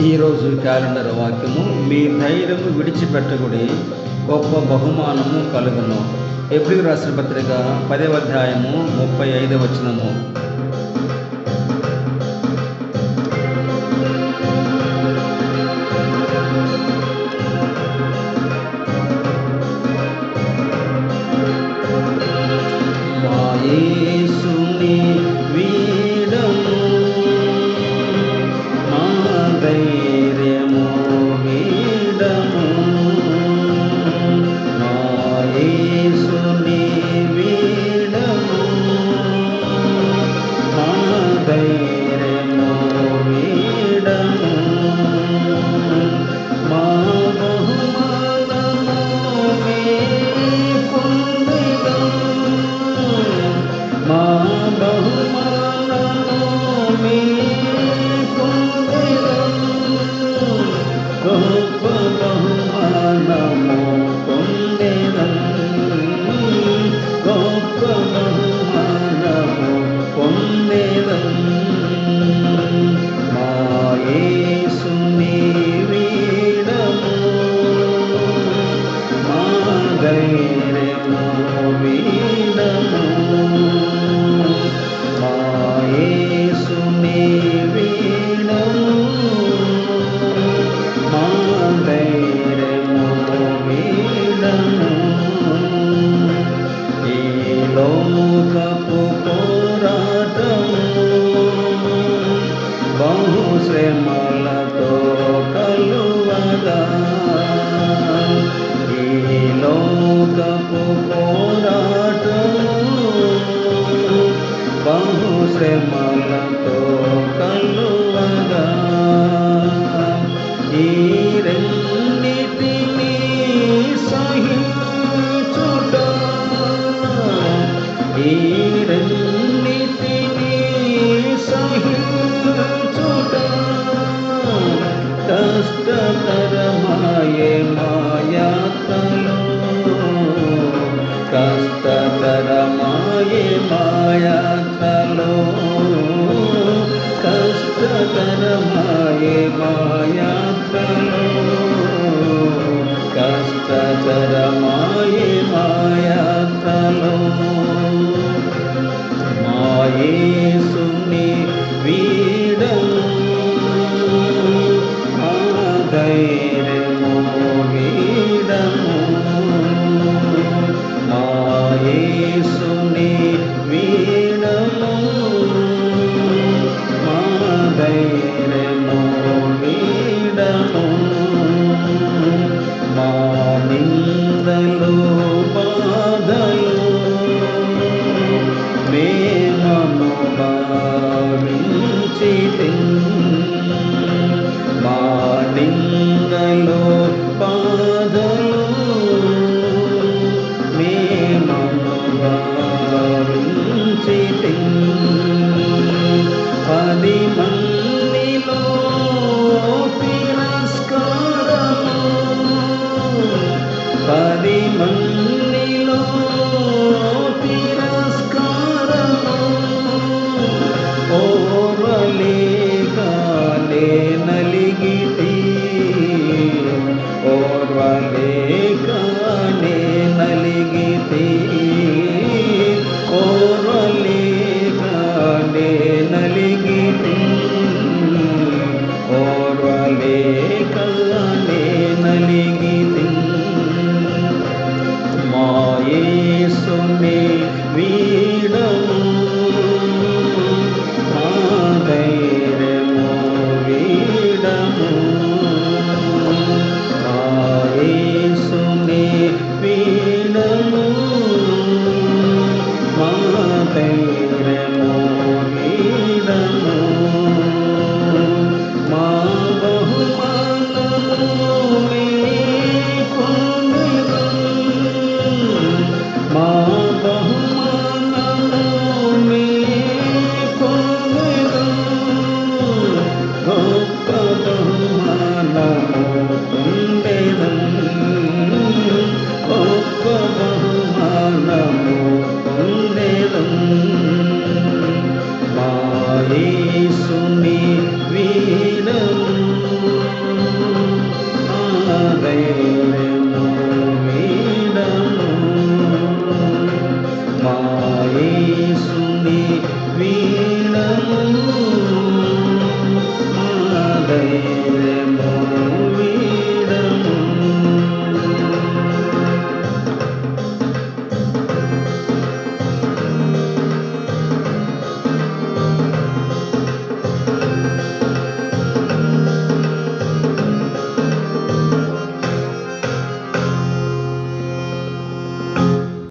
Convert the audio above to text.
ఈరోజు క్యాలెండర్ వాక్యము మీ ధైర్యము విడిచిపెట్టకుడి గొప్ప బహుమానము కలుగును. ఎప్పుడు రాసిన పత్రిక పదే అధ్యాయము ముప్పై ఐదవ వచనము. ధైర్యము వీడము మా యేసుని వీడము మా ధైర్యము Oh, oh, oh. శ్రమలతో కలువగా. ఈ లోకపు పోరాటము బహు శ్రమలతో కలువగా കഷ്ടതരമായ മായാത്തലോ കഷ്ടതരമായ മായാത്തലോ കഷ്ടതരമായ മായാ निन्दलो पादलो मे मनोपा मिलेगी